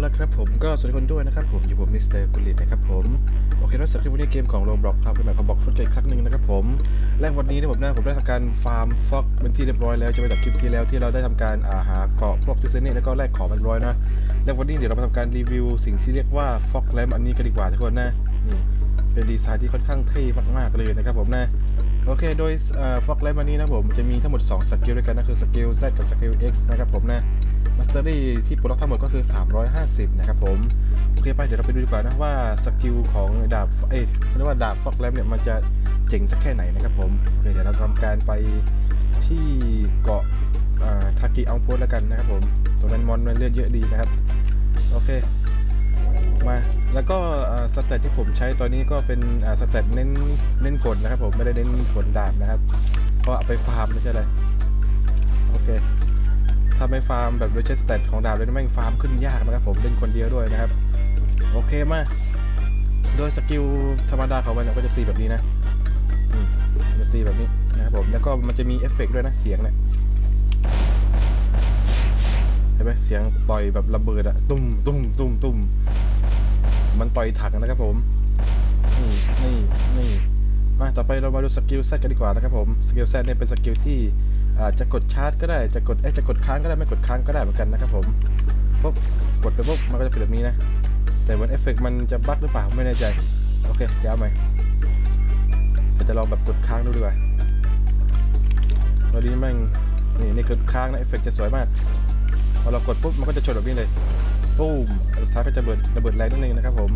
และครับผมก็สวัสดีคนด้วยนะครับผมอยู่ผมมิสเตอร์กุลิตนะครับผมโอเคแล้วสำหรับคลิปวันนี้เกมของโรบล็อกครับเป็นแบบของบอกฟุตเกตครั้งหนึ่งนะครับผมและวันนี้นะผมนะผมได้ทำการฟาร์มฟอกเป็นที่เรียบร้อยแล้วจะไปจากคลิปที่แล้วที่เราได้ทำการอาหาเกาะพวกซิเซนี่แล้วก็แลกของเป็นร้อยนะและวันนี้เดี๋ยวเรามาทำการรีวิวสิ่งที่เรียกว่าฟอกแลมอันนี้กันดีกว่าทุกคนนะนี่เป็นดีไซน์ที่ค่อนข้างเท่มากๆเลยนะครับผมนะ โอเค โดยฟอกไลท์วันนี้นะผมจะมีทั้งหมด 2 สกิลด้วยกันนะคือสกิล Z กับสกิล X นะครับผมนะมาสเตอรี่ที่ปลดล็อกทั้งหมดก็คือ 350 นะครับผม โอเคไปเดี๋ยวเราไปดูดีกว่านะว่าสกิลของดาบเอ้ยเรียกว่าดาบฟอกไลท์เนี่ยมันจะเจ๋งสักแค่ไหนนะครับผมโอเคเดี๋ยวเราทำการไปที่เกาะทากิอังโพสแล้วกันนะครับผมตรงนั้นมอนมันเลือดเยอะดีนะครับโอเค มา แล้วก็สเตตที่ผมใช้ตอนนี้ก็เป็นสเตตเน้นเน้นผลนะครับผมไม่ได้เน้นผลดาบนะครับ เพราะเอาไปฟาร์มไม่ใช่อะไรโอเคถ้าไม่ฟาร์มแบบโดยใช้สเตตของดาบเลยนแม่งฟาร์มขึ้นยากนะครับผมเล่นคนเดียวด้วยนะครับ โอเคมาโดยสกิลธรรมดาของมันเนี่ยก็จะตีแบบนี้นะอืมจะตีแบบนี้นะครับผมแล้วก็มันจะมีเอฟเฟกต์ด้วยนะเสียงเนี่ยเห็นไหมเสียงต่อยแบบระเบิดอะตุ้มตุ้มตุ้มตุ้ม มันต่อยถังนะครับผม นี่นี่นี่มาต่อไปเรามาดูสกิลแซกันดีกว่านะครับผม สกิลแซเนี่ยเป็นสกิลที่จะกดชาร์จก็ได้ จะกดเอ้ยจะกดค้างก็ได้ไม่กดค้างก็ได้เหมือนกันนะครับผมปุ๊บกดไปปุ๊บมันก็จะเป็นแบบนี้นะ แต่มือนเอฟเฟกมันจะบั๊กหรือเปล่าไม่แน่ใจ โอเคเดี๋ยวเอาใหม่จะลองแบบกดค้างดูดีกว่าตอนนี้แม่งนี่นี่กดค้างนะเอฟเฟกจะสวยมากพอเรากดปุ๊บมันก็จะชนแบบนี้เลย ตูมสุดท้ายก็จะเบิดระเบิดแรงนิดนึงนะครับผม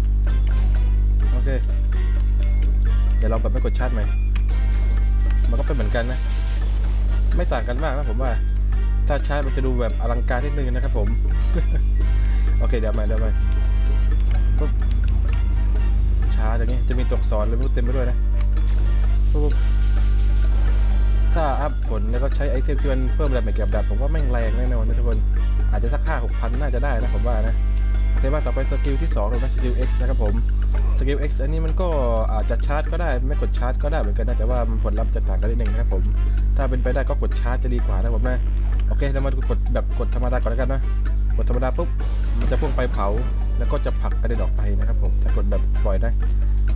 โอเค เดี๋ยวเราแบบไม่กดชาร์จใหม่มันก็เป็นเหมือนกันนะ ไม่ต่างกันมากนะผมว่า ถ้าชาร์จมันจะดูแบบอลังการนิดนึงนะครับผม โอเคเดี๋ยวม่เดี๋ยวม่ปุ๊บชาร์จอย่างนี้จะมีตัวอักษรเลยไม่รู้เต็มไปด้วยนะปุ๊บถ้าอัพผลแล้วก็ใช้ไอเทมที่มันเพิ่มแรงในเก็บดับผมว่าแม่งแรงแน่นอนนะทุกคน อาจจะสักห้าหกพันน่าจะได้นะผมว่านะโอเคมาต่อไปสกิลที่2เลยนะสกิล X นะครับผมสกิล X อันนี้มันก็อาจจะชาร์จก็ได้ไม่กดชาร์จก็ได้เหมือนกันนะแต่ว่ามันผลลัพธ์จะต่างกันนิดนึงนะครับผมถ้าเป็นไปได้ก็กดชาร์จจะดีกว่านะผมนะโอเคเรามากดแบบกดธรรมดาก่อนแล้วกันนะกดธรรมดาปุ๊บมันจะพุ่งไปเผา แล้วก็จะผลักกระเด็นออกไปนะครับผมถ้ากดแบบปล่อยนะ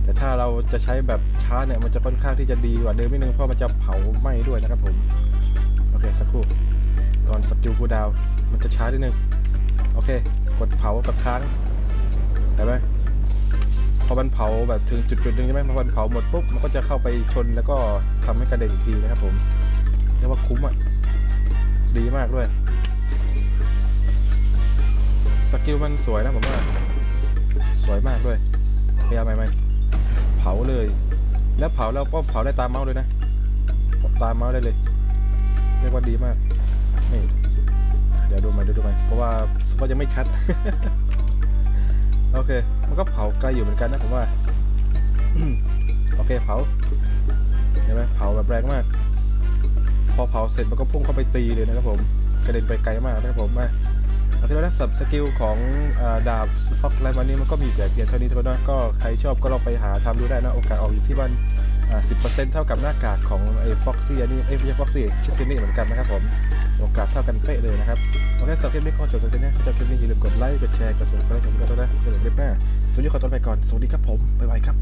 แต่ถ้าเราจะใช้แบบชาร์จเนี่ยมันจะค่อนข้างที่จะดีกว่าเดิมนิดนึงเพราะมันจะเผาไหม้ด้วยนะครับผมโอเคสักครู่ ก่อนสกิลคูดาวมันจะช้านิดนึง โอเค กดเผากับค้างเห็นไหมพอมันเผาแบบถึงจุดจุดหนึงใช่ไหมพอมันเผาหมดปุ๊บมันก็จะเข้าไปชนแล้วก็ทำให้กระเด็นอีกทีนะครับผมเรียกว่าคุ้มอะดีมากด้วยสกิลมันสวยนะผมว่าสวยมากด้วยพยายามไหมไหมเผาเลย แล้วเผาแล้วก็เผาได้ตามเมาส์เลยนะตามเมาส์ได้เลย เรียกว่าดีมาก นี่เดี๋ยวดูใหม่ดี๋ยวดูใหม่เพราะว่าก็ยังไม่ชัด โอเค มันก็เผาไกลอยู่เหมือนกันนะผมว่า โอเคเผาเห็นไหมเผาแบบแรงมาก พอเผาเสร็จมันก็พุ่งเข้าไปตีเลยนะครับผมกระเด็นไปไกลมากนะครับผมมาโอเคแล้วนะสับสกิลของอดาบฟอกไลมันนี้มันก็มีแต่เพียงเท่านี้เทุกคนนก็ใครชอบก็ลองไปหาทำดูได้นะโอกาสออกอยู่ที่บ้าน 10%เท่ากับหน้ากากของไอ้ฟ็อกซี่อันนี้ไอ้ไม่ใช่ฟ็อกซี่ชิซินี่เหมือนกันนะครับผมโอกาสเท่ากันเป๊ะเลยนะครับโอเคสำหรับคลิปนี้ขอจบตรงนี้นะจบคลิปนี้อย่าลืมกดไลค์กดแชร์กดส่งมัครกันด้วยนะเดี๋ยวคลิป้าสวัสดีขอตัวไปก่อนสวัสดีครับผมบ๊ายบายครับ